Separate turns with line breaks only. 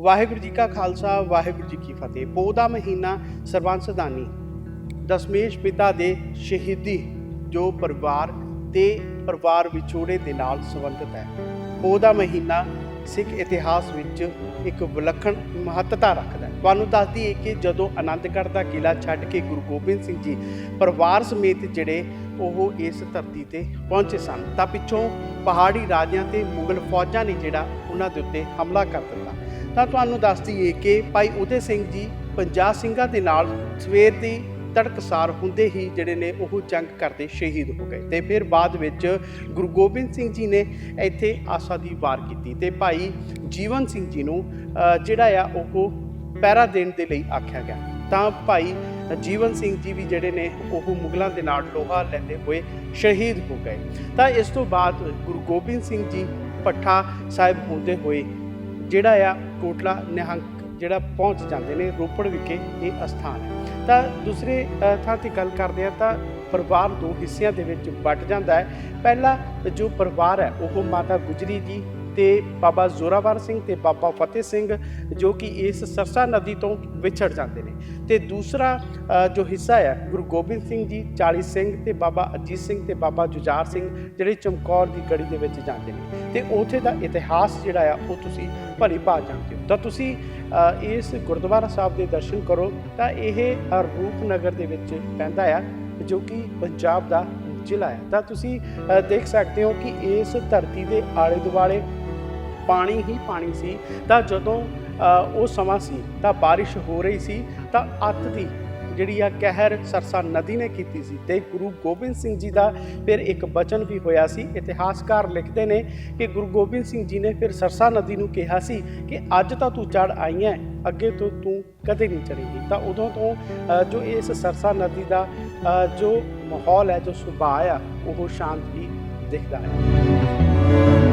ਵਾਹਿਗੁਰੂ ਜੀ ਕਾ ਖਾਲਸਾ, ਵਾਹਿਗੁਰੂ ਜੀ ਕੀ ਫਤਿਹ। ਪੋ ਦਾ ਮਹੀਨਾ ਸਰਬੰਸ ਦਾਨੀ ਦਸਮੇਸ਼ ਪਿਤਾ ਦੇ ਸ਼ਹੀਦੀ, ਜੋ ਪਰਿਵਾਰ ਤੇ ਪਰਿਵਾਰ ਵਿਛੋੜੇ ਦੇ ਨਾਲ ਸੰਬੰਧਿਤ ਹੈ। ਪੋ ਦਾ ਮਹੀਨਾ ਸਿੱਖ ਇਤਿਹਾਸ ਵਿੱਚ ਇੱਕ ਵਿਲੱਖਣ ਮਹੱਤਤਾ ਰੱਖਦਾ ਹੈ। ਤੁਹਾਨੂੰ ਦੱਸਦੀ ਹੈ ਕਿ ਜਦੋਂ ਆਨੰਦਗੜ੍ਹ ਦਾ ਕਿਲਾ ਛੱਡ ਕੇ ਗੁਰੂ ਗੋਬਿੰਦ ਸਿੰਘ ਜੀ ਪਰਿਵਾਰ ਸਮੇਤ ਜਿਹੜੇ ਉਹ ਇਸ ਧਰਤੀ ਤੇ ਪਹੁੰਚੇ ਸਨ, ਤਾਂ ਪਿੱਛੋਂ ਪਹਾੜੀ ਰਾਜਿਆਂ ਤੇ ਮੁਗਲ ਫੌਜਾਂ ਨੇ ਜਿਹੜਾ ਉਹਨਾਂ ਦੇ ਉੱਤੇ ਹਮਲਾ ਕਰ ਦਿੱਤਾ। ਤਾਂ ਤੁਹਾਨੂੰ ਦੱਸ ਦਈਏ ਕਿ ਭਾਈ ਉਦੇ ਸਿੰਘ ਜੀ 50 ਸਿੰਘਾਂ ਦੇ ਨਾਲ ਸਵੇਰ ਦੀ ਤੜਕਸਾਰ ਹੁੰਦੇ ਹੀ ਜਿਹੜੇ ਨੇ ਉਹ ਜੰਗ ਕਰਦੇ ਸ਼ਹੀਦ ਹੋ ਗਏ ਤੇ ਫਿਰ ਬਾਅਦ ਵਿੱਚ ਗੁਰੂ ਗੋਬਿੰਦ ਸਿੰਘ ਜੀ ਨੇ ਇੱਥੇ ਆਸਾ ਦੀ ਵਾਰ ਕੀਤੀ ਤੇ ਭਾਈ ਜੀਵਨ ਸਿੰਘ ਜੀ ਨੂੰ ਜਿਹੜਾ ਆ ਉਹ ਪਹਿਰਾ ਦੇਣ ਦੇ ਲਈ ਆਖਿਆ ਗਿਆ। ਤਾਂ ਭਾਈ ਜੀਵਨ ਸਿੰਘ ਜੀ ਵੀ ਜਿਹੜੇ ਨੇ ਉਹ ਮੁਗਲਾਂ ਦੇ ਨਾਲ ਲੋਹਾ ਲੈਂਦੇ ਹੋਏ ਸ਼ਹੀਦ ਹੋ ਗਏ। ਤਾਂ ਇਸ ਤੋਂ ਬਾਅਦ ਗੁਰੂ ਗੋਬਿੰਦ ਸਿੰਘ ਜੀ ਪੱਠਾ ਸਾਹਿਬ ਹੁੰਦੇ ਹੋਏ ਜਿਹੜਾ ਆ ਕੋਟਲਾ ਨਿਹੰਗ, ਜਿਹੜਾ ਪਹੁੰਚ ਜਾਂਦੇ ਨੇ ਰੋਪੜ ਵਿਖੇ ਇਹ ਅਸਥਾਨ ਹੈ। ਤਾਂ ਦੂਸਰੇ ਥਾਂ ਤੇ ਗੱਲ ਕਰਦੇ ਆ ਤਾਂ ਪਰਿਵਾਰ ਦੋ ਹਿੱਸਿਆਂ ਦੇ ਵਿੱਚ ਵੱਟ ਜਾਂਦਾ ਹੈ। ਪਹਿਲਾ ਜੋ ਪਰਿਵਾਰ ਹੈ, ਉਹ ਮਾਤਾ ਗੁਜਰੀ ਦੀ ਤੇ ਬਾਬਾ ਜ਼ੋਰਾਵਰ ਸਿੰਘ ਤੇ ਬਾਬਾ ਫਤਿਹ ਸਿੰਘ, ਜੋ ਕਿ ਇਸ ਸਰਸਾ ਨਦੀ ਤੋਂ ਵਿਛੜ ਜਾਂਦੇ ਨੇ। ਤੇ ਦੂਸਰਾ ਜੋ ਹਿੱਸਾ ਹੈ, ਗੁਰੂ ਗੋਬਿੰਦ ਸਿੰਘ ਜੀ 40 ਸਿੰਘ ਤੇ ਬਾਬਾ ਅਜੀਤ ਸਿੰਘ ਤੇ ਬਾਬਾ ਜੁਝਾਰ ਸਿੰਘ, ਜਿਹੜੇ ਚਮਕੌਰ ਦੀ ਗੜੀ ਦੇ ਵਿੱਚ ਜਾਂਦੇ ਨੇ। ਤੇ ਉਥੇ ਦਾ ਇਤਿਹਾਸ ਜਿਹੜਾ ਆ, ਉਹ ਤੁਸੀਂ ਭਲੀ ਭਾਤ ਜਾਣਦੇ ਹੋ। ਤਾਂ ਤੁਸੀਂ ਇਸ ਗੁਰਦੁਆਰਾ ਸਾਹਿਬ ਦੇ ਦਰਸ਼ਨ ਕਰੋ, ਤਾਂ ਇਹ ਰੂਪਨਗਰ ਦੇ ਵਿੱਚ ਪੈਂਦਾ ਆ, ਜੋ ਕਿ ਪੰਜਾਬ ਦਾ ਜ਼ਿਲ੍ਹਾ ਹੈ ਤਾਂ ਤੁਸੀਂ ਦੇਖ ਸਕਦੇ ਹੋ ਕਿ ਇਸ ਧਰਤੀ ਦੇ ਆਲੇ ਦੁਆਲੇ ਪਾਣੀ ਹੀ ਪਾਣੀ ਸੀ, ਤਾਂ ਜਦੋਂ ਉਹ ਸਮਾਂ ਸੀ, ਤਾਂ ਬਾਰਿਸ਼ ਹੋ ਰਹੀ ਸੀ, ਤਾਂ ਅੱਤ ਦੀ ਜਿਹੜੀ ਆ ਕਹਿਰ ਸਰਸਾ ਨਦੀ ਨੇ ਕੀਤੀ ਸੀ, ਤੇ ਗੁਰੂ ਗੋਬਿੰਦ ਸਿੰਘ ਜੀ ਦਾ ਫਿਰ ਇੱਕ ਬਚਨ ਵੀ ਹੋਇਆ ਸੀ, ਇਤਿਹਾਸਕਾਰ ਲਿਖਦੇ ਨੇ ਕਿ ਗੁਰੂ ਗੋਬਿੰਦ ਸਿੰਘ ਜੀ ਨੇ ਫਿਰ ਸਰਸਾ ਨਦੀ ਨੂੰ ਕਿਹਾ ਸੀ ਕਿ ਅੱਜ ਤਾਂ ਤੂੰ ਚੜ ਆਈ ਹੈ, ਅੱਗੇ ਤੋਂ ਤੂੰ ਕਦੇ ਨਹੀਂ ਚੜੇਗੀ ਤਾਂ ਉਦੋਂ ਤੋਂ ਜੋ ਇਸ ਸਰਸਾ ਨਦੀ ਦਾ ਜੋ ਮਾਹੌਲ ਹੈ, ਜੋ ਸੁਭਾਅ ਆ, ਉਹ ਸ਼ਾਂਤ ਹੀ ਦਿਖਦਾ ਹੈ।